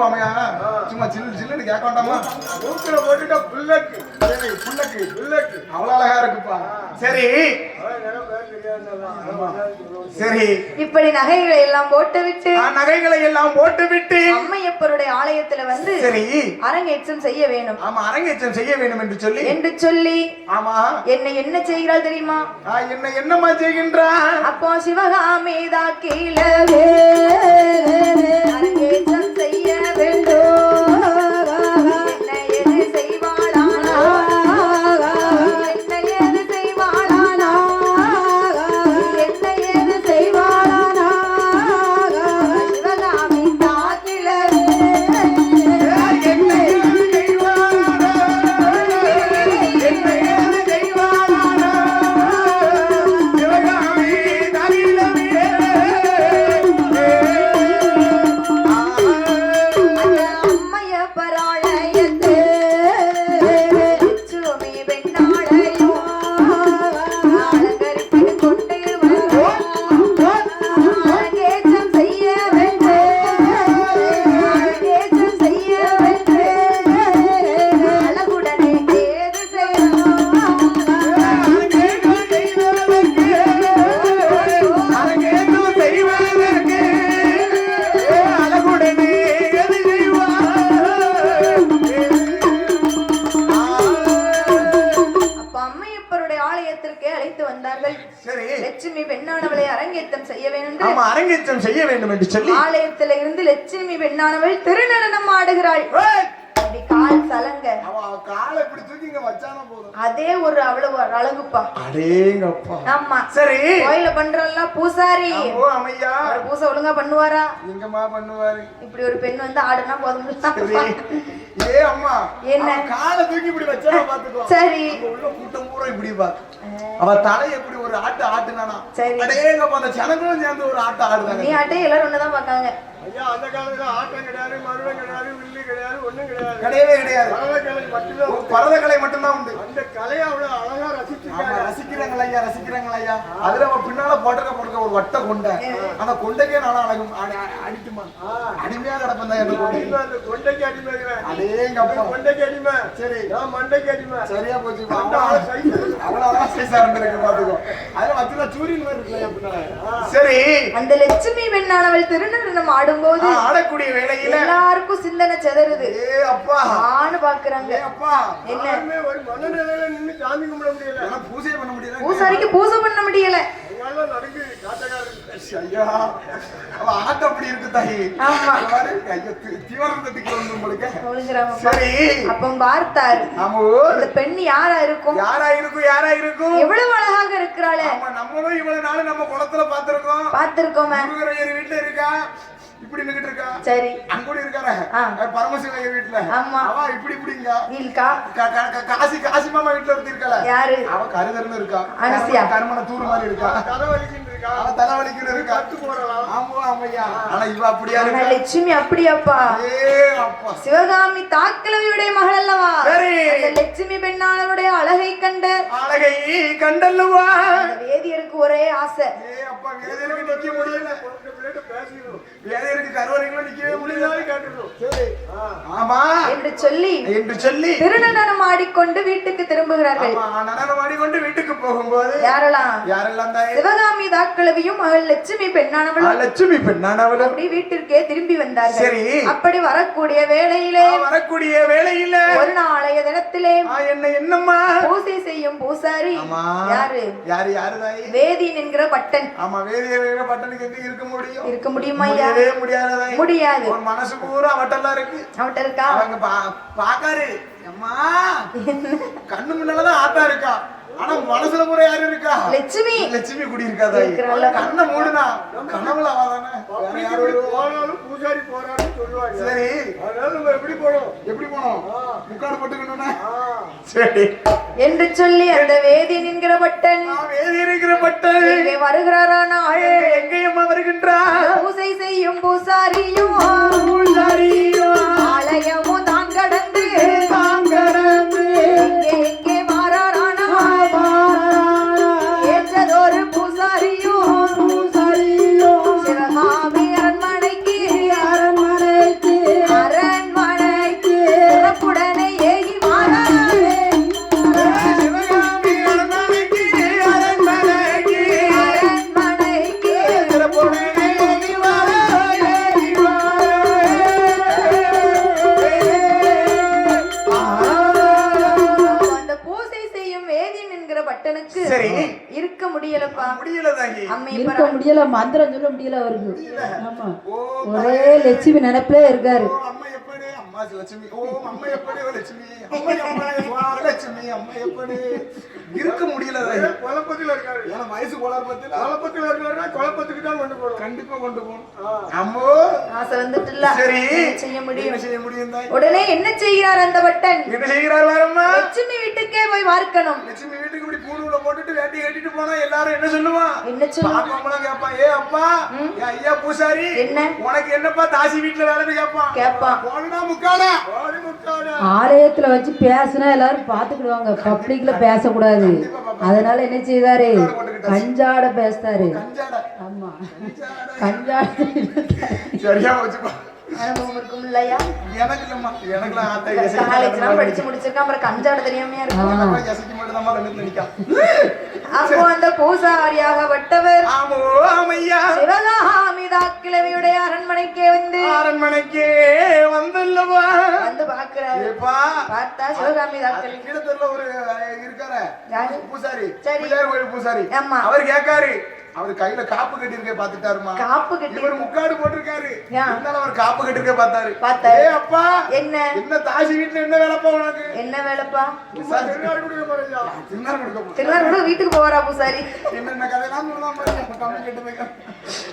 போவாமையா சும்மா சில்லு சில்லுன்னு கேட்க வேண்டாமா? மூக்கில போட்டுட்டா புல்லக்கு. சரி புள்ளக்கு புல்லக்கு. அவ்வளவு அழகா இருக்குப்பா. சரி. சரி. இப்படி நகைகளை எல்லாம் போட்டு விட்டு நகைகளை எல்லாம் போட்டு விட்டு அம்மையப்பருடைய ஆலயத்துல வந்து சரி. அரங்கேற்றம் செய்ய வேணும். ஆமா அரங்கேற்றம் செய்ய வேண்டும் என்று சொல்லி. என்று சொல்லி ஆமா. என்னை என்ன செய்கிறாள் தெரியுமா? நான் என்ன என்னம்மா செய்கின்றான் அப்போ சிவகாமி தாக்கிலவே அரங்கேற்றம் செய்ய வேண்டும் செய்ய வேண்டும் என்று சொல்லி ஆலயத்துல இருந்து லட்சுமி பெண்ணானவள் திருநடனம் ஆடுகிறாள். கால் சலங்க. காலை அதே ஒரு அவ்வளவு அழகுப்பா. அடேங்கப்பா. ஆமா. சரி. கோயில பண்றல்ல பூசாரி. ஓ அமையா. அவர் பூசை ஒழுங்கா பண்ணுவாரா? எங்கம்மா பண்ணுவாரு? இப்படி ஒரு பெண் வந்து ஆடுனா போதும். ஏ அம்மா. என்ன? காலை தூக்கி இப்படி வச்சானா பாத்துக்கோ சரி. உள்ள கூட்டம் பூரா இப்படி பாத்து அவ தலை எப்படி ஒரு ஆட்டு ஆட்டுனானா? சரி. அடேங்கப்பா அந்த ஜனங்களும் சேர்ந்து ஒரு ஆட்டு நீ ஆடுதாங்க ஆட்டே எல்லாரும் ஒண்ணுதான் பாக்காங்க ஐயா அந்த காலத்துல ஆட்டம் கிடையாது மருடம் கிடையாது வில்லு கிடையாது ஒண்ணும் கிடையாது. கிடையவே கிடையாது. பறவைக்கலை மட்டும்தான் உண்டு. மட்டும்தான் உண்டு. அந்த கலையை அவ்வளவு அழகா ரசிச்சிருக்காங்க ரசிக்கிறாங்களா ஐயா ரசிக்கிறாங்களா ஐயா. அதுல அவன் பின்னால போட்டக்க போட்டக்க ஒரு வட்ட கொண்டை. அந்த கொண்டைக்கே நானும் அழகும் அடி- அடி- அடிக்குமா? அடிமையா கிடப்பேன் தான் அடிமை, அந்த கொண்டைக்கு அடிமைங்கிறேன். அடேங்கப்பா கொண்டைக்கு அடிமை. சரி. நான் மண்டைக்கு அடிமை. சரியா போச்சு. அவ்வளவு அழகா சைஸ் ஆரம்பிருக்கு பாத்துக்கோ அதுல மத்தியில சூரியன் மாதிரி இருக்குல்ல பின்னால. சரி. அந்த லட்சுமி பெண்ணானவள் திருநடனம் ஆடும்போது ஆடக்கூடிய வேளையில எல்லாருக்கும் சிந்தனை செதறுது. ஏ அப்பா. ஆணு பாக்குறாங்க. அப்பா. என்ன? ஒரு மனநிலையில நின்னு சாமி கும்பிட முடியல. பூஜை பண்ண முடியல. பூசாரிக்கு பூசை பண்ண முடியல. ஐயா அவ ஆட்டம் அப்படி இருக்கு தாயி. ஆமா. பாரு, ஐயோ, தி- தீவிரம் தட்டிக்கு வந்து உங்களுக்கு. ஒழுங்குறாங்க சரி. அப்ப பார்த்தாரு. ஆமா அந்த பெண் யாரா இருக்கும்? யாரா இருக்கும் யாரா இருக்கும் எவ்வளவு அழகாக இருக்கிறாளே. ஆமா நம்மளும் இவ்வளவு நாள் நம்ம குளத்துல பாத்திருக்கோம் பார்த்திருக்கோமே. முருகரையர் வீட்டுல இருக்கா? இப்படி நிக்கிட்டு இருக்கா? சரி. அங்கூடி இருக்காரு. ஆ. பரமசிவரையர் வீட்டுல ஆமா. அவ இப்படி இப்படிங்க நீல்கா. க- க- க- காசி காசி மாமா வீட்டுல ஒருத்தி இருக்கல யாரு? அவ கருதர்னு இருக்கா. அனுசியா. கருமண தூர் மாதிரி இருக்கா? கதை வலிக்கிட்டு இருக்கா? அவ தலைவலிக்குன்னு இருக்கா? கத்து போடலாம் ஆமா ஆமையா. ஆனா இவ அப்படியா இருக்கா? லட்சுமி அப்படியாப்பா? ஏ அப்பா. சிவகாமி தாக்கிழவியுடைய மகள் அல்லவா? சரி. அந்த லட்சுமி பெண்ணானவருடைய அழகை கண்ட அழகை கண்டல்லுவா? வேதியருக்கு ஒரே ஆசை. ஏ அப்பா வேதையருக்கு நிக்க முடியல. வேதையருக்கு கருவறைகளும் நிக்கவே முடியல. ஆமா. என்று சொல்லி என்று சொல்லி திருநடனம் ஆடிக்கொண்டு வீட்டுக்கு திரும்புகிறார்கள். ஆமா நடனம் ஆடிக்கொண்டு வீட்டுக்கு போகும்போது யாரெல்லாம்? யாரெல்லாம் தாயே? சிவகாமி தாக்கிழவியும் மகள் லட்சுமி பெண்ணானவளும். லட்சுமி பெண்ணானவளும். அப்படி வீட்டிற்கே திரும்பி வந்தார்கள். சரி. அப்படி வரக்கூடிய வேளையிலே ஆ, வரக்கூடிய வேளையில ஒரு நாளைய தினத்திலே ஆ, என்ன என்னம்மா? பூசை செய்யும் பூசாரி ஆமா. யாரு? யாரு யாரு தாய்? வேதியன் என்கிற பட்டன். ஆமா வேதிய பட்டனுக்கு எங்க இருக்க முடியும்? இருக்க முடியுமா முடியவே முடியாததாய் முடியாது. ஒரு மனசு பூரா அவட்டெல்லாம் இருக்கு. அவட்ட இருக்கா? அவங்க பா- பாக்காரு. அம்மா. கண்ணு முன்னாலதான் ஆத்தா இருக்கா. ஆனா மனசுல பூரா யாரு இருக்கா? லட்சுமி. லட்சுமி குடி இருக்காதா. கண்ணை மூடுனா கனவுல அவாதானே போனாலும் பூஜாரி போறான்னு சொல்லுவாங்க. சரி. அதனால நம்ம எப்படி போனோம்? எப்படி போனோம்? முக்காடு போட்டுக்கணும்னா. சரி. என்று சொல்லி அந்த வேதியன் என்கிற பட்டன். நான் வேதி இருக்கிற பட்டல் இங்கே வருகிறாரானால் எங்கேயும் வருகின்றார் பூசை செய்யும் பூசாரியும். ஆலயமும் லட்சுமி அம்மா எப்படி? இருக்க முடியல குழப்பத்தில் இருக்காரு. வயசு கோளாறு பத்தில குழப்பத்தில் இருக்காருன்னா குழப்பத்துக்கு தான் கொண்டு போறோம் கண்டிப்பா கொண்டு போகணும். அம்மோ. ஆசை வந்துட்டுல சரி. செய்ய முடியும்? செய்ய முடியும் உடனே என்ன செய்கிறார் அந்த வட்டன் என்ன செய்கிறார் லட்சுமி வீட்டுக்கே போய் பார்க்கணும். லட்சுமி போட்டுட்டு வேட்டி கட்டிட்டு போனா எல்லாரும் என்ன சொல்லுவான்? பாப்பாமலாம் கேட்பான் ஏ அப்பா ஐயா பூசாரி என்ன? உனக்கு என்னப்பா தாசி வீட்டுல வேலைன்னு கேட்பான் கேட்பான் போனா முக்காடா ஆலயத்துல வச்சு பேசினா எல்லாரும் பாத்துக்கிடுவாங்க. பப்ளிக்ல பேசக்கூடாது. அதனால என்ன செய்தாரு? கஞ்சாட பேசுறாரு கஞ்சாடா. ஆமா. கஞ்சாட. சரியா வச்சுப்பா அனுபவம் இருக்கும் இல்லையா? எனக்கு இல்லம்மா. எனக்குலாம் ஆட்டை காலேஜ் எல்லாம் படிச்சு முடிச்சிருக்கான் அப்புறம் கஞ்சாட தெரியாமையா இருக்கும். அப்போ அந்த பூசாரியாக பட்டவர் ஆமோ ஆமையா. சிவகாமிதா கிழவியுடைய அரண்மனைக்கே வந்து அரண்மனைக்கே வந்தல்லவா வந்து பாக்குறாரு பார்த்தா சிவகாமி தாக்கல் கீழத்தூர்ல ஒரு இருக்காரு? பூசாரி. சரி. பூசாரி. ஆமா. அவர் கேட்காரு. அவர் கையில காப்பு கட்டிருக்க பாத்துட்டாருமா காப்பு கட்டி இவர் முக்காடு போட்டிருக்காரு? இருந்தாலும் அவர் காப்பு கட்டிருக்க பார்த்தாரு. பார்த்தாரு. ஏ அப்பா! என்ன? என்ன தாசி வீட்டுல என்ன வேலைப்பா உனக்கு? என்ன வேலைப்பா? திருநாள் கொடுக்க கொடுக்க. திருவாரூர் வீட்டுக்கு போறா பூசாரி? என்னென்ன கதையெல்லாம் போய்.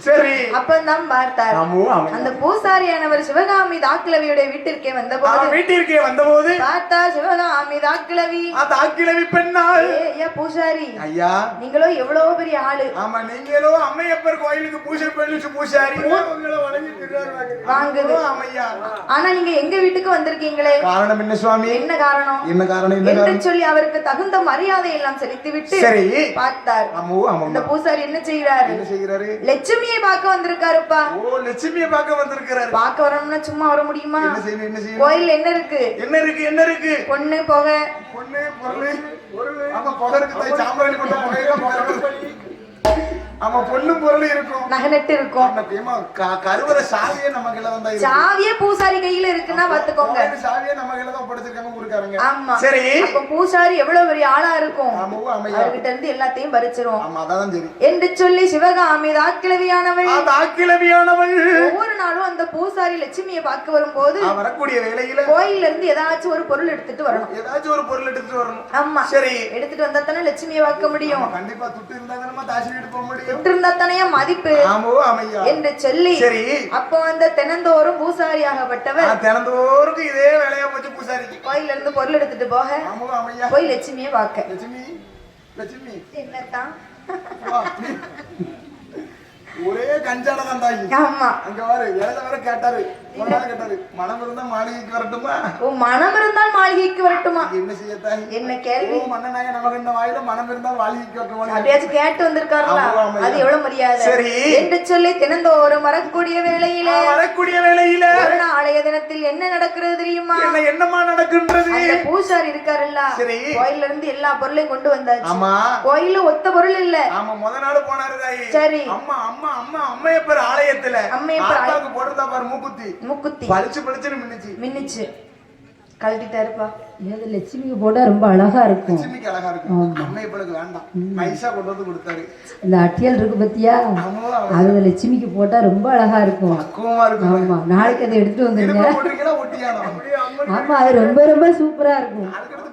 சரி. அப்பந்தான் பார்த்தார். அந்த பூசாரியானவர் சிவகாமி தாக்கிழவியுடைய வீட்டிற்கே வந்தபோது வீட்டிற்கே வந்தபோது பார்த்தா சிவகாமி தாக்கிழவி. அந்த ஆக்கிழவி பெண்ணாள். ஐயா பூசாரி. ஐயா. நீங்களோ எவ்வளவு பெரிய ஆளு. ஆமா நீங்களோ அம்மையப்பர் கோயிலுக்கு பூஜை பண்ணி பூசாரி. வாங்குது. ஓ, ஆமையா ஆனா நீங்க எங்க வீட்டுக்கு வந்திருக்கீங்களே? காரணம் என்ன சுவாமி? என்ன காரணம்? என்ன காரணம் என்ன காரணம்? சொல்லி அவருக்கு தகுந்த மரியாதை எல்லாம் செலுத்தி விட்டு சரி பார்த்தார் ஆமோ ஆமா பூசாரி என்ன செய்யறாரு என்ன செய்கிறாரு? லட்சுமியை பார்க்க வந்திருக்காருப்பா. ஓ லட்சுமியை பார்க்க வந்திருக்கிறாரு. பார்க்க வரணும்னா சும்மா வர முடியுமா? என்ன செய்யணும் என்ன செய்யணும்? கோயில் என்ன இருக்கு? என்ன இருக்கு என்ன இருக்கு? பொண்ணு புகை. பொண்ணு பொருள். ஆமா தாய் சாம்பிராணி கொண்ட புகையில புகை. ஆமா பொண்ணும் பொருள் இருக்கும். நகநட்டு இருக்கும். கருவறை சாவியே நம்ம கையில சாவியே பூசாரி கையில இருக்குன்னா பாத்துக்கோங்க சாவியே நம்ம கையில தான் படைச்சிருக்காங்க ஊருக்காரங்க. ஆமா. சரி. அப்ப பூசாரி எவ்வளவு பெரிய ஆளா இருக்கும்? அவர்கிட்ட இருந்து எல்லாத்தையும் பறிச்சிரும். ஆமா அதான் சரி. என்று சொல்லி சிவகாமி தாக்கிழவியானவள் அந்த ஆக்கிழவியானவள் ஒவ்வொரு நாளும் அந்த பூசாரி லட்சுமியை பார்க்க வரும்போது வரக்கூடிய வேலையில கோயில்ல இருந்து ஏதாச்சும் ஒரு பொருள் எடுத்துட்டு வரணும். ஏதாச்சும் ஒரு பொருள் எடுத்துட்டு வரணும். ஆமா. சரி. எடுத்துட்டு வந்தா தானே லட்சுமியை பார்க்க முடியும். கண்டிப்பா துட்டு இருந்தா தானே தாசி வீட்டு போக முடியும். இருந்தா தானே மதிப்பு என்று சொல்லி சரி. அப்போ அந்த தினந்தோறும் பூசாரியாகப்பட்டவர் தினந்தோறும் இதே வேலையா போச்சு பூசாரிக்கு. கோயில்ல இருந்து பொருள் எடுத்துட்டு போக. போய் லட்சுமியை பார்க்க. லட்சுமி லட்சுமி. என்னத்தான். ஒரே கஞ்சால தான் ஆமா. அங்க வாரு நாள் கேட்டாரு. மனம் இருந்தா மாளிகைக்கு வரட்டுமா? உன் மனம் இருந்தால் மாளிகைக்கு வரட்டுமா? என்ன செய்ய தாய் என்ன கேள்வி? ஓ மன்னனாய இந்த வாயில மனம் இருந்தால் மாளிகைக்கு வரட்டுமா? அப்படியாச்சும் கேட்டு வந்திருக்காருல. அது எவ்வளவு மரியாதை. சரி. என்று சொல்லி தினந்தோறும் வரக்கூடிய வேளையிலே வரக்கூடிய வேலையில ஒரு நாளைய தினத்தில் என்ன நடக்கிறது தெரியுமா? என்ன என்னமா நடக்கின்றது? பூசாரி இருக்காருல்ல. சரி. கோயில்ல இருந்து எல்லா பொருளையும் கொண்டு வந்தாச்சு. ஆமா. கோயில்ல ஒத்த பொருள் இல்ல. ஆமா முத நாள் போனாரு சரி. அம்மா அம்மா அம்மா அம்மையப்பர் ஆலயத்துல. அம்மையப்பர் போட்டிருந்தா பாரு மூக்குத்தி. முக்குத்தி. பளிச்சு பளிச்சுன்னு மின்னுச்சு. மின்னுச்சு. கழட்டிட்டாருப்பா ஏது லட்சுமிக்கு போட்டா ரொம்ப அழகா இருக்கும். லட்சுமிக்கு அழகா இருக்கும். அம்மையப்பனுக்கு வேண்டாம். நைஸா கொண்டு வந்து கொடுத்தாரு. இந்த அட்டியல் இருக்கு பத்தியா? அது லட்சுமிக்கு போட்டா ரொம்ப அழகா இருக்கும். பக்குவமா இருக்கும். ஆமா. நாளைக்கு அதை எடுத்துட்டு வந்துருங்க. ஆமா அது ரொம்ப ரொம்ப சூப்பரா இருக்கும்.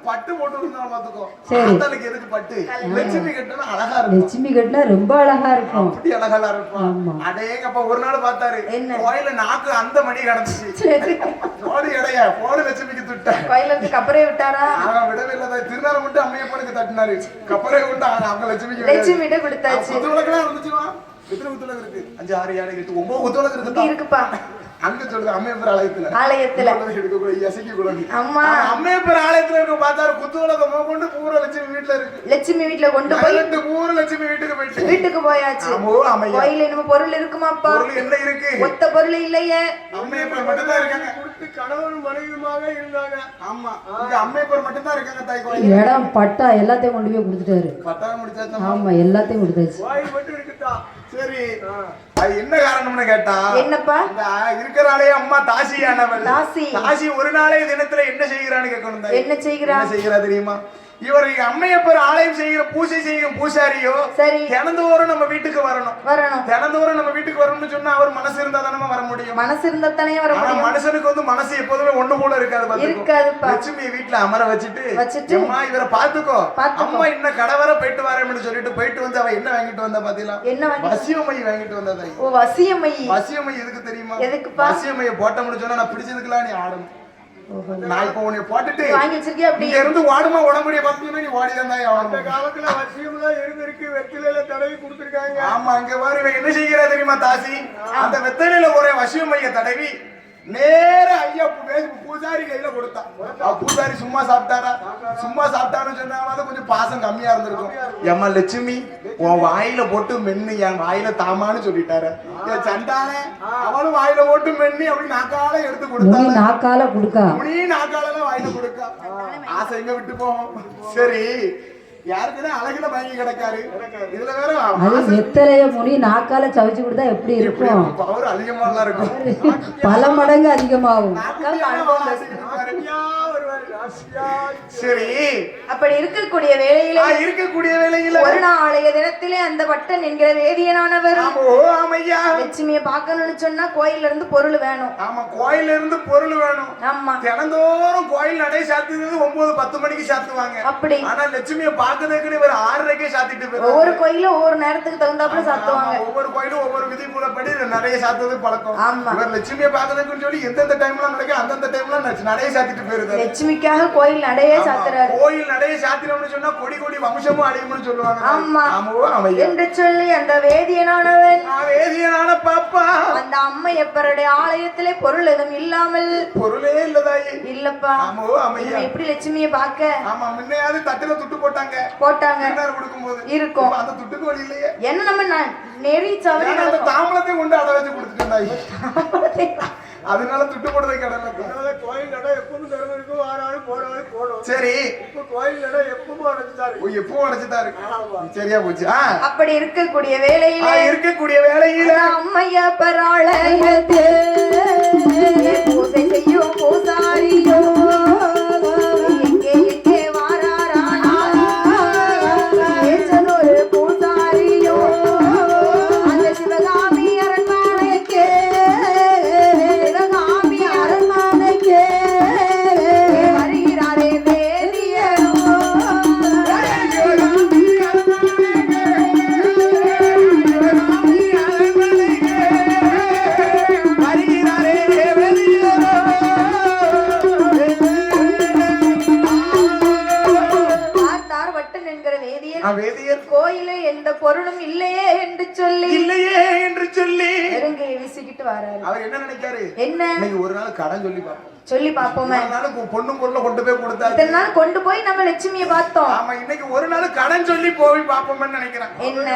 பட்டு போட்டு இருந்தாலும் பாத்துக்கோ சரி. எதுக்கு பட்டு? லட்சுமி கட்டினா அழகா இருக்கும். லட்சுமி கட்டினா ரொம்ப அழகா இருக்கும். அப்படி அழகா இருக்கும். அடேங்கப்பா ஒரு நாள் பார்த்தாரு. என்ன? கோயில நாக்கு அந்த மணி கிடந்துச்சு சரி. போடு இடைய போடு லட்சுமிக்கு துட்ட. கோயில்ல இருந்து கப்பரே விட்டாரா? அவன் விடவே இல்லை. திருநாள் மட்டும் அம்மையப்பனுக்கு தட்டினாரு. கப்பலே விட்டு அவங்க லட்சுமிக்கு. லட்சுமிட்ட கொடுத்தாச்சு. குத்து விளக்குலாம் இருந்துச்சுமா? எத்தனை குத்து விளக்கு இருக்கு? அஞ்சு ஆறு ஏழு எட்டு ஒன்பது குத்து விளக்கு இங்க இருக்கு இருக்குப்பா. அங்க சொல்லுது அம்மையப்பர் ஆலயத்துல. ஆலயத்துல. எடுக்கக்கூடாது எசைக்க கூடாது அம்மா. அம்மையப்பர் ஆலயத்துல இருக்க பார்த்தாரு குத்து விளக்க கொண்டு பூரா லட்சுமி வீட்டுல இருக்கு. லட்சுமி வீட்டுல கொண்டு போய் ரெண்டு பூரா லட்சுமி வீட்டுக்கு போயிட்டு. வீட்டுக்கு போயாச்சு. ஆமோ கோயில்ல நம்ம பொருள் இருக்குமாப்பா. பொருள் என்ன இருக்கு? ஒத்த பொருள் இல்லையே. அம்மையப்பர் மட்டும்தான் இருக்காங்க. கொடுத்து கணவன் மனைவியுமாக இருந்தாங்க. ஆமா இங்க அம்மையப்பர் மட்டும்தான் இருக்காங்க தாய் கோயில் இடம் பட்டா எல்லாத்தையும் கொண்டு போய் கொடுத்துட்டாரு. பத்தாயிரம் முடிச்சாச்சு ஆமா எல்லாத்தையும் கொடுத்தாச்சு. வாய் மட்டும் இருக்குதா? சரி. அது என்ன காரணம்னு கேட்டா என்னப்பா? இந்த இருக்கிறாளே அம்மா தாசியானவள் தாசி. தாசி ஒரு நாளே தினத்துல என்ன செய்கிறான்னு கேட்கணும். என்ன செய்கிறா? என்ன செய்கிறா தெரியுமா? இவர் அம்மையப்பர் ஆலயம் செய்கிற பூஜை செய்யும் பூசாரியோ சரி. தினந்தோறும் நம்ம வீட்டுக்கு வரணும். வரணும். தினந்தோறும் நம்ம வீட்டுக்கு வரணும்னு சொன்னா அவர் மனசு இருந்தா தானே வர முடியும். மனசு இருந்தா வர ஆனா முடியும். மனுஷனுக்கு வந்து மனசு எப்போதுமே ஒண்ணு போல இருக்காது. இருக்காதுப்பா. லட்சுமி வீட்டுல அமர வச்சுட்டு வச்சுட்டு, அம்மா இவரை பாத்துக்கோ. அம்மா இன்னும் கடை வர போயிட்டு வரேன்னு சொல்லிட்டு போயிட்டு வந்து அவ என்ன வாங்கிட்டு வந்தா பாத்தீங்களா? என்ன வசியமை வாங்கிட்டு வந்ததை ஓ வசியமை வசியமை எதுக்கு தெரியுமா? எதுக்குப்பா? வசியமைய போட்டோம்னு சொன்னா நான் பிடிச்சதுக்கெல்லாம் நீ ஆடணும். நான் இப்ப உன்னை போட்டுட்டு வாங்கி வச்சிருக்கியா அப்படி? இங்க இருந்து ஓடுமா உடம்புடைய பார்த்தீங்கன்னா நீ ஓடிதான் தான் அந்த காலத்துல வசியம்லாம் இருந்திருக்கு வெத்திலையில தடவி கொடுத்துருக்காங்க. ஆமா அங்க பாரு இவன் என்ன செய்கிறா தெரியுமா தாசி? அந்த வெத்தலையில ஒரே வசியமைய தடவி நேர ஐயா பூசாரி கையில கொடுத்தான் பூசாரி சும்மா சாப்பிட்டாரா? சும்மா சாப்பிட்டாருன்னு சொன்னாவது கொஞ்சம் பாசம் கம்மியா இருந்திருக்கும். எம்மா லட்சுமி உன் வாயில போட்டு மென்னு என் வாயில தாமான்னு சொல்லிட்டாரு. என் சண்டானே அவளும் வாயில போட்டு மென்னி அப்படி நாக்கால எடுத்து முனி கொடுத்தாங்க நாக்கால கொடுக்கா. முனி நாக்காலெல்லாம் வாயில கொடுக்கா. ஆசை எங்க விட்டு போகும்? சரி யாருக்குதான் அழகுல வாங்கி கிடக்காரு? இதுல வேற நாக்கால சவைச்சு கொடுத்தா எப்படி இருக்கும்? பவர் இருக்கும். பல மடங்கு அதிகமாகும். சரி. அப்படி இருக்கக்கூடிய வேளையிலே நான் இருக்கக்கூடிய வேலையில ஒரு நாளைய தினத்திலே அந்த பட்டன் என்கிற வேதியனானவர் ஆமையா. லட்சுமிய பார்க்கணும்னு சொன்னா கோயில்ல இருந்து பொருள் வேணும். ஆமா கோயில்ல இருந்து பொருள் வேணும். ஆமா. தினந்தோறும் கோயில் நடை சாத்துறது ஒன்பது பத்து மணிக்கு சாத்துவாங்க. அப்படி. ஆனா லட்சுமிய பாக்குறதுக்கு இவர் ஆறரைக்கே சாத்திட்டு போயிடுறாரு. ஒவ்வொரு கோயிலும் ஒவ்வொரு நேரத்துக்கு தகுந்தாப்புல சாத்துவாங்க. ஒவ்வொரு கோயிலும் ஒவ்வொரு விதிமுறைப்படி நிறைய சாத்துறது பழக்கம். ஆமா. இவர் லட்சுமியை பாக்குறதுக்குன்னு சொல்லி எந்தெந்த டைம்ல நடக்கும் அந்தந்த டைம்ல நிறைய சாத்திட்டு போயிருந்தாரு லட்சுமிக்காக கோயில் நடையே ஆமா, சாத்துறாரு. கோயில் நடைய சாத்திரம்னு சொன்னா கொடி கொடி வம்சமும் அழியும்னு சொல்லுவாங்க. ஆமா. ஆமாவோ அமையா என்று சொல்லி அந்த வேதியனானவன் வேதியனான பாப்பா. அந்த அம்மையப்பருடைய ஆலயத்திலே பொருள் எதுவும் இல்லாமல் பொருளே இல்லதாயி. இல்லப்பா. அமையா இவன் எப்படி லட்சுமிய பார்க்க? ஆமா முன்னையாவது தட்டுல துட்டு போட்டாங்க. போட்டாங்க. கொடுக்கும்போது. இருக்கும். அந்த துட்டுக்கு வழி இல்லையே. என்ன நம்ம நெறி சவரி. தாம்பளத்தை கொண்டு அடை வச்சு கொடுத்துட்டு அதனால துட்டு போடுறது கடலை அதனால கோயில் நடை எப்பவும் திறந்திருக்கும் ஆறாள் போறாள் போடும். சரி. இப்ப கோயில் நடை எப்பவும் அடைஞ்சிட்டாரு ஓ, எப்பவும் அடைச்சுட்டாரு சரியா போச்சு. ஆ. அப்படி இருக்கக்கூடிய ஆ, வேளையிலே இருக்கக்கூடிய வேலையில அம்மையப்பர் ஆலயத்தில் பூசை செய்யும் பூசாரியோ சொல்லி பாப்போமே ஒரு நாள் பொ- பொண்ணும் பொருளை கொண்டு போய் கொடுத்தாரு இத்தனை நாள் கொண்டு போய் நம்ம லட்சுமியை பார்த்தோம். ஆமா இன்னைக்கு ஒரு நாள் கடன் சொல்லி போய் பார்ப்போம்னு நினைக்கிறேன். என்ன?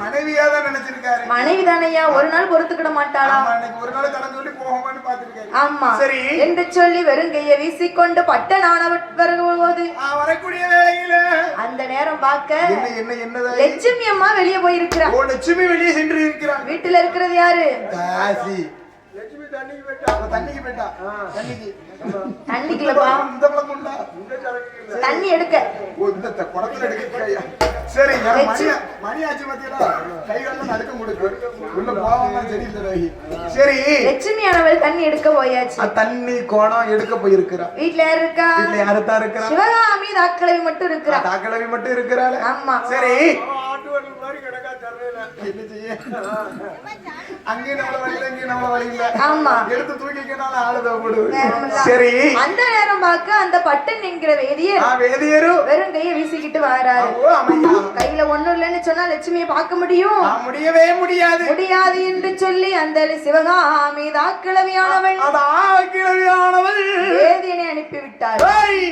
மனைவியா தான் நினைச்சிருக்காரு. மனைவி தானையா ஒரு நாள் பொறுத்துக்கிட மாட்டாளா? ஆமா இன்னைக்கு ஒரு நாள் கடன் சொல்லி போகமான்னு பாத்துருக்காரு ஆமா. சரி. என்று சொல்லி வெறுங்கையை வீசிக்கொண்டு பட்டனானவர் வரும்போது ஆ, வரக்கூடிய வேளையில அந்த நேரம் பார்க்க என்ன என்ன என்னதா? லட்சுமி அம்மா வெளியே போயிருக்கிறா ஓ லட்சுமி வெளியே சென்று இருக்கிறார். வீட்டுல இருக்கிறது யாரு? தாசி. தண்ணிக்கு போயிட்டா? அவ தண்ணிக்கு போயிட்டா. தண்ணிக்கு. தண்ணிக்குள்ளப்பா இந்த பழக்கம் உண்டா இந்த சரக்கு இல்ல. தண்ணி எடுக்க. ஓ இந்த குடத்துல எடுக்க சரி நான் மணி மணி ஆச்சு பாத்தீங்களா கைகால நடுக்க கொடுக்கு. உள்ள போவாம சரியில்லை சரி. லட்சுமியானவள் தண்ணி எடுக்க போயாச்சு. தண்ணி கோணம் எடுக்க போயிருக்கிறா. வீட்டுல யாரு இருக்கா? வீட்டுல யாருத்தான் இருக்கிறா? சிவகாமி தாக்கிழவி மட்டும் இருக்கிறா. தாக்கலவி மட்டும் இருக்கிறாள். ஆமா. சரி. ஆட்டு மாதிரி கிடக்கா தரல என்ன செய்ய? அங்கேயும் நம்மள வழியில இங்கேயும் நம்மள வழியில ஆமா. எடுத்து தூக்கிக்கனால ஆளு தேவைப்படுது நேரமில்ல. சரி. அந்த நேரம் பார்க்க அந்த பட்டன் என்கிற வேதியர் வெறும் கையை வீசிக்கிட்டு வராரு. கையில ஒண்ணும் இல்லைன்னு சொன்னா லட்சுமியை பார்க்க முடியும். முடியவே முடியாது. முடியாது என்று சொல்லி அந்த சிவகாமி தாக்கிழவியானவள் அதான் கிழவியானவள் வேதியனை அனுப்பி விட்டார் ஏய்,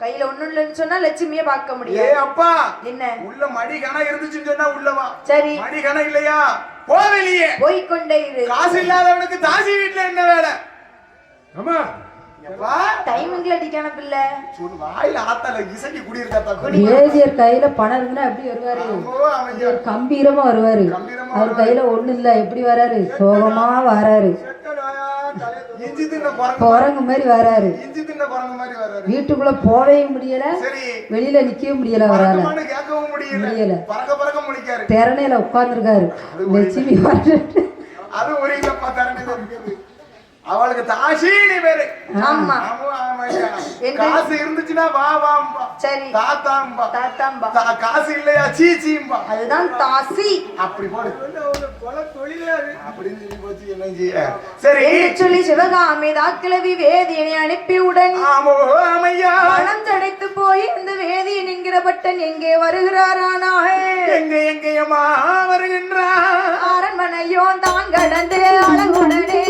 கையில ஒண்ணும் இல்லைன்னு சொன்னா லட்சுமியை பார்க்க முடியாது. அப்பா. என்ன? உள்ள மடி கணம் இருந்துச்சுன்னு சொன்னா உள்ளவா சரி. மடி கணம் இல்லையா? போ வெளியே. போய்க்கொண்டே இரு. காசு இல்லாதவனுக்கு தாசி வீட்டுல என்ன வேலை? ஆமா எப்பா? டைமிங்ல அடிக்கான பிள்ளை. வாயில ஆத்தால இசைக்கு குடியிருக்காத்தா வேதியர் கையில பணம் எப்படி வருவாரு? கம்பீரமா வருவாரு. கம்பீரமா அவர் கையில ஒண்ணு இல்ல எப்படி வராரு? சோகமா வராரு. இஞ்சி தின்ன குரங்கு மாதிரி. வராரு. இஞ்சி தின்ன குரங்கு மாதிரி வர்றாரு வீட்டுக்குள்ள போகவே முடியல. சரி. வெளியில நிக்கவே முடியல பறக்கமான்னு கேட்கவும் முடியல. முடியல. பறக்க பறக்க முடிக்காரு திறனையில உட்கார்ந்துருக்காரு. லட்சுமி அது ஒரு இல்லப்பா இருக்குது அவளுக்கு தாசினி பேரு. ஆமா. காசு இருந்துச்சுன்னா வா வாம்பா. சரி. தாத்தாம்பா. தாத்தாம்பா. காசு இல்லையா சீச்சிம்பா. அதுதான் தாசி. அப்படி போடு. அப்படின்னு சொல்லி போச்சு என்ன செய்ய? சரி. சொல்லி சிவகாமி தாக்கிழவி வேதியனை அனுப்பியுடன் தடைத்து போய் இந்த வேதியன் என்கிற பட்டன் எங்கே வருகிறாரானாக? எங்க எங்கேயம்மா வருகின்றார்? அரண்மனையோ தான் கடந்து அழகுடனே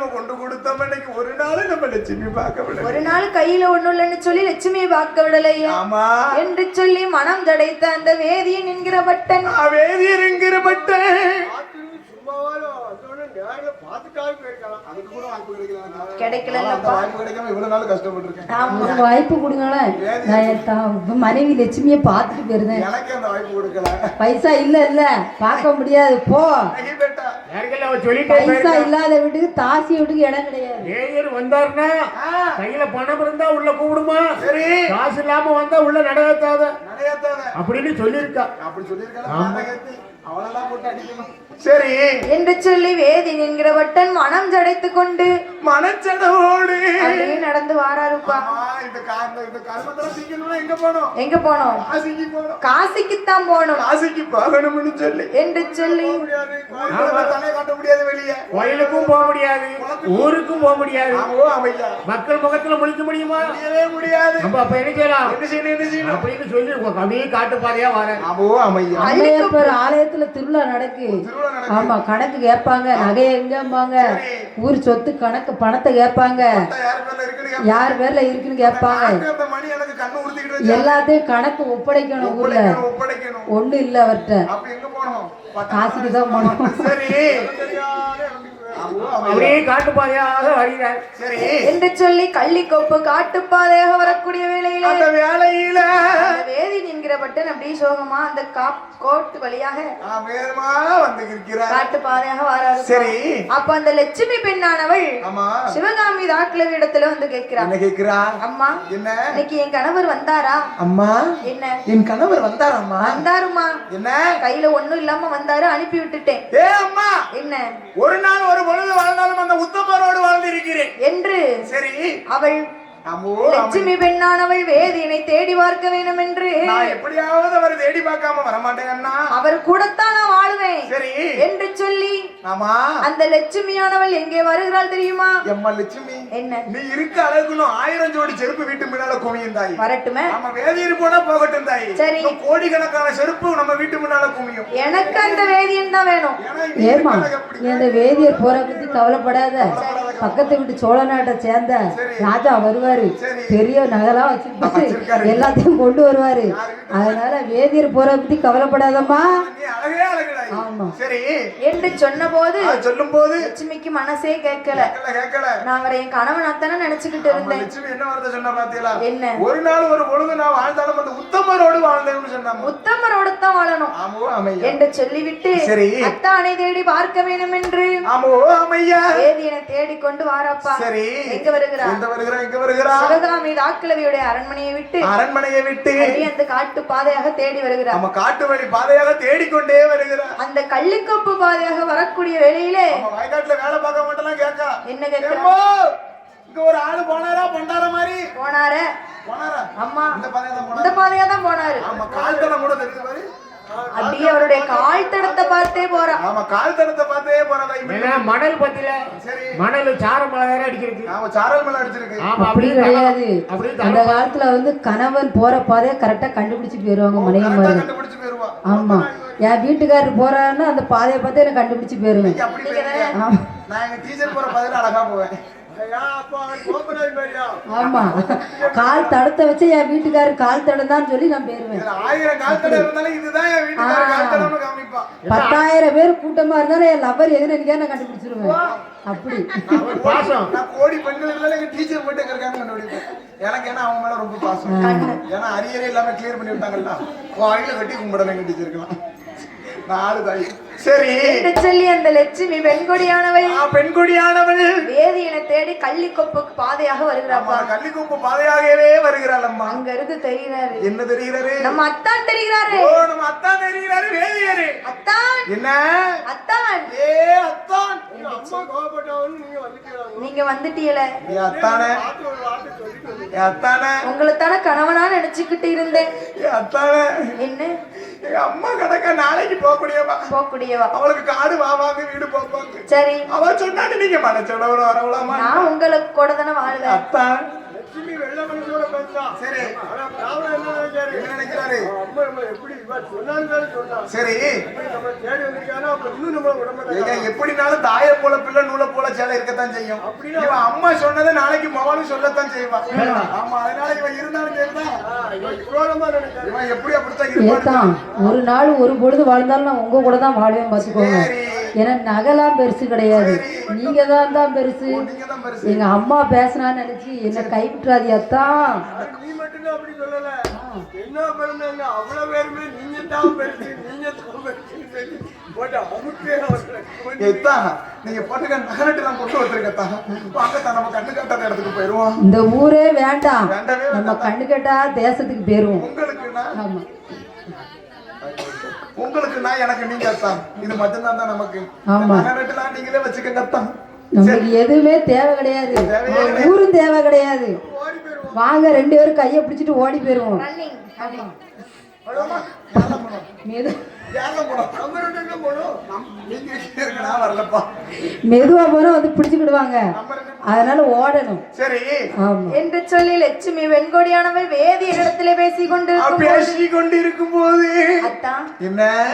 நம்ம கொண்டு கொடுத்தோம் இன்னைக்கு ஒரு நாளும் நம்ம லட்சுமி பார்க்க விடல ஒரு நாள் கையில ஒண்ணுலன்னு சொல்லி லட்சுமியை பார்க்க விடலையா. ஆமா. என்று சொல்லி மனம் தடைத்த அந்த வேதியன் என்கிற பட்டன். வேதியர் என்கிற பட்டேன். வாய்ப்பு கிடைக்கல. கிடைக்கலல்லப்பா. வாய்ப்பு கிடைக்காம இவ்வளவு நாள் கஷ்டப்பட்டிருக்கேன். ஆமா. ஒரு வாய்ப்பு கொடுங்களேன். மனைவி லட்சுமியை பார்த்துட்டு போயிருந்தேன். பைசா இல்ல இல்ல. பார்க்க முடியாது. போ. பைசா. இல்லாத வீட்டுக்கு தாசி வீட்டுக்கு இடம் கிடையாது. நேயர் வந்தாருன்னா கையில பணம் இருந்தா உள்ள கூடுமா சரி. காசு இல்லாம வந்தா உள்ள நடக்காத அப்படின்னு சொல்லியிருக்கா. அப்படி அடிக்கணும் சரி. என்று சொல்லி வேதியன் என்கிற பட்டன் மனம் ஜடைத்து கொண்டு மனச்சடவோடு. அப்படியே நடந்து வாராருப்பா. எங்க போனோம்? எங்க போனோம்? காசிக்கு போனோம். காசிக்குத்தான் போகணும் காசிக்கு போகணும்னு சொல்லி. என்று சொல்லி காட்ட முடியாது வெளியே. கோயிலுக்கும் போக முடியாது. ஊருக்கும் போக முடியாது. மக்கள் முகத்துல முழிக்க முடியுமா? முடியவே முடியாது. நம்ம அப்ப என்ன செய்யலாம்? என்ன செய்யணும் என்ன செய்யணும்? அப்படின்னு சொல்லி அப்படியே காட்டு பாதையா வரேன். ஆமோ ஆலயத்துல திருவிழா நடக்கு. ஆமா கணக்கு கேட்பாங்க நகையை எங்கம்பாங்க ஊர் சொத்து கணக்கு பணத்தை கேட்பாங்க. யார் பேர்ல இருக்குன்னு கேட்பாங்க. யாருக்கு அந்த மணி எனக்கு கண்ணு உறுத்திக்கிட்டு வச்சா? எல்லாத்தையும் கணக்கு ஒப்படைக்கணும் ஊர்ல. ஒண்ணு இல்ல அவர்கிட்ட அப்ப எங்க போனோம்? காசுக்கு தான் போனோம். அப்படியே காட்டு பாதையாக வருகிறார். சரி. என்று சொல்லி கள்ளிக்கோப்பு காட்டுப்பாதையாக வரக்கூடிய வேளையில அந்த வேலையில அந்த வேதியன் என்கிற பட்டன் அப்படியே சோகமா அந்த காப் கோட்டு வழியாக நான் வேகமா வந்து இருக்கிறார். காட்டு பாதையாக வராரு. சரி. அப்ப அந்த லட்சுமி பெண்ணானவள் ஆமா சிவகாமி தாக்கிழவி இடத்துல வந்து கேட்கிறா என்ன கேக்குறா அம்மா என்ன? இன்னைக்கு என் கணவர் வந்தாரா? அம்மா. என்ன? என் கணவர் வந்தாரம்மா. வந்தாருமா என்ன? கையில ஒண்ணும் இல்லாம வந்தாரு அனுப்பி விட்டுட்டேன். ஏ அம்மா. என்ன? ஒரு நாள் ஒரு பொழுது வாழ்ந்தாலும் அந்த உத்தமரோடு வாழ்ந்திருக்கிறேன். என்று சரி. அவள் லட்சுமி பெண்ணானவள் வேதியனை தேடி பார்க்க வேண்டும் என்று நான் எப்படியாவது அவரை தேடி பார்க்காம வரமாட்டேன் அண்ணா. அவர் கூடத்தான் நான் வாழுவேன். சரி. என்று சொல்லி ஆமா. அந்த லட்சுமியானவள் எங்கே வருகிறாள் தெரியுமா? எம்மா லட்சுமி என்ன? நீ இருக்க அழகுனும் ஆயிரம் ஜோடி செருப்பு வீட்டு முன்னால குமியும் தாய். வரட்டுமே? நம்ம போனா போகட்டும் தாய். சரி. கோடிக்கணக்கான செருப்பு நம்ம வீட்டு முன்னால குமியும். எனக்கு அந்த வேதியன் தான் வேணும். ஏமா அந்த வேதியர் போற பத்தி கவலைப்படாத. பக்கத்து வீட்டு சோழ நாட்டை சேர்ந்த ராஜா வருவாரு. சரி. பெரிய நகலாம் வச்சிருப்பாரு. எல்லாத்தையும் கொண்டு வருவாரு. அதனால வேதியர் போற பத்தி கவலைப்படாதம்மா. ஆமா. சரி. என்று சொன்னபோது சொல்லும் போது லட்சுமிக்கு மனசே கேட்கல. கேட்கல நான் அவரை என் கணவனாத்தானே நினைச்சுக்கிட்டு நம்ம இருந்தேன். என்ன வார்த்தை சொன்னா பாத்தீங்களா? என்ன? ஒரு நாள் ஒரு பொழுது நான் வாழ்ந்தாலும் அந்த உத்தமரோடு வாழ்ந்தேன்னு சொன்னாங்க உத்தமரோட தான் வாழணும் என்று சொல்லிவிட்டு சரி. அத்தானை தேடி பார்க்க வேண்டும் என்று ஆமோ அமையா. வேதியனை தேடிக்கொண்டு வாராப்பா. சரி. எங்க வருகிறார் எங்க வருகிறா எங்க வருகிறா சிவகாமி தாக்கிழவியுடைய அரண்மனையை விட்டு அரண்மனையை விட்டு அந்த காட்டு பாதையாக தேடி வருகிறார். நம்ம காட்டு வழி பாதையாக தேடிக்கொண்டே வருகிறா அந்த கள்ளிக்கோப்பு பாதையாக வரக்கூடிய நம்ம வயக்காட்டுல வேலை பார்க்க மாட்டேலாம் கேட்கா. என்ன கேட்கிறா? ஏம்மா, இங்க ஒரு ஆளு போனாரா பண்டார மாதிரி? போனார. போனாரா? அம்மா இந்த பாதையா தான் போனாரா. இந்த பாதையா தான் போனாரு. ஆமா கால் தடம் கூட தெரியுது பாரு. அப்படியே அவருடைய கால் தடத்தை பார்த்தே போறா. ஆமா கால் தடத்தை பார்த்தே போறதா ஏன்னா மணல் பத்தில சரி. மணல் சாரமலை வேற அடிக்கிறது ஆமா சாரல் மேல அடிச்சிருக்கு. ஆமா அப்படி அப்படியே கிடையாது. அந்த காலத்துல வந்து கணவன் போற பாதையை கரெக்டா கண்டுபிடிச்சு போயிருவாங்க கண்டுபிடிச்சு போயிருவா. ஆமா. என் வீட்டுக்காரர் போறாருன்னா அந்த பாதையை பார்த்து எனக்கு கண்டுபிடிச்சு போயிருவேன். நான் எங்க டீச்சர் போற பதில அழகா போவேன். அப்பா ஆமா. கால் தடத்தை வச்சு என் வீட்டுக்காரர் கால் தடந்தான்னு சொல்லி நான் பேருவேன். ஆயிரம் கால் இருந்தாலும் இதுதான் பத்தாயிரம் பேர் கூட்டமா இருந்தாலும் என் லவர் எது நினைக்க நான் கண்டுபிடிச்சிருவேன். அப்படி. பாசம் நான் கோடி பெண்கள் டீச்சர் மட்டும் இருக்காங்க எனக்கு ஏன்னா அவங்க மேல ரொம்ப பாசம்? ஏன்னா அரியரே எல்லாமே கிளியர் பண்ணி விட்டாங்கல்ல வாயில கட்டி கும்பிடணும் எங்க டீச்சருக்கலாம் நாலு தாய் சரி. என்று சொல்லி அந்த லட்சுமி வெண்கொடியானவள் நான் பெண்கொடியானவள். வேதியனை தேடி கள்ளிக்கொப்புக்கு பாதையாக வருகிறாப்பா. ஆமா கள்ளிக்கும்பு பாதையாகவே வருகிறாள் அம்மா அங்க இருந்து தெரிகிறாரு. என்ன தெரிகிறாரு? நம்ம அத்தான் தெரிகிறாரு. ஓ நம்ம அத்தான் தெரிகிறாரு வேதியரு அத்தான். என்ன? அத்தான். ஏ அத்தான். அம்மா கோபப்பட்டவன்னு நீங்க வந்துக்கிறாங்க நீங்க வந்துட்டீல ஏ அத்தானே? அத்தானே? உங்களை தானே கணவனா நினைச்சுக்கிட்டு இருந்தேன். அத்தானே? என்ன? அம்மா கடக்க நாளைக்கு போகக்கூடியவா? அவளுக்கு காடு வாவாங்க வீடு போவாங்க சரி. அவ சொன்னாட்டு நீங்க மனச்சோட வரவளாமா நான் உங்களுக்கு கூட தானே வாழ்வேன் அத்தான் லட்சுமி வெள்ள மனசோட பேசா சரி. ஆனா ராவணன் என்ன நினைச்சாரு என்ன நினைக்கிறாரு? அம்மா நம்ம எப்படி இவ சொன்னான்னு தானே சொன்னா. சரி. நம்ம தேடி வந்திருக்கானா? அப்ப இன்னும் நம்மள விட மாட்டாங்க எப்படினாலும் தாயை போல பிள்ளை நூலை போல சேலை இருக்கத்தான் செய்யும். அப்படின்னா- இவன் அம்மா சொன்னதை நாளைக்கு மவனும் சொல்லத்தான் செய்வான் ஆமா அதனால இவன் இருந்தாலும் சரிதான் இவன் எப்படி அப்படித்தான் இருப்பான். ஒரு நாள் ஒரு பொழுது வாழ்ந்தாலும் நான் உங்க கூட தான் வாழ்வேன் பார்த்துக்கோங்க சரி. ஏன்னா நகைலாம் பெருசு கிடையாது. நீங்க தான் தான் பெருசு. நீங்க தான் பெருசு. எங்க அம்மா பேசினான்னு நினைச்சு என்ன கைவிட்டுறாதியா தான் நீ மட்டும்தான் அப்படி சொல்லல. என்ன பிறந்தாங்க அவ்வளவு பேருமே நீங்க தான் பெருசு நீங்க தான் பெருசுன்னு சொல்லி போட்டு அமுக்கே அவர்களை கொண்டு எத்தா நீங்க போட்டுக்க நகரட்டு எல்லாம் கொண்டு வந்திருக்கத்தா வாங்கத்தான் நம்ம கண்ணு காட்டாத இடத்துக்கு போயிருவோம். இந்த ஊரே வேண்டாம். நம்ம கண்ணு கேட்டா தேசத்துக்கு போயிருவோம். உங்களுக்குன்னா ஆமா. உங்களுக்குன்னா எனக்கு நீங்க அத்தான் இது மட்டும்தான் தான் நமக்கு. நகரட்டுலாம் நீங்களே வச்சுக்கங்க நமக்கு எதுவுமே தேவை கிடையாது. ஊரும் தேவை கிடையாது. வாங்க ரெண்டு பேரும் கையை பிடிச்சிட்டு ஓடி போயிருவோம் ரன்னிங் மெதுவா போனா வந்து பிடிச்சுக்கிடுவாங்க. அதனால ஓடணும். சரி. ஆமா. என்று சொல்லி லட்சுமி வெண்கொடியானவள் வேதிய இடத்திலே பேசிக் கொண்டு பேசி கொண்டிருக்கும் போது என்ன?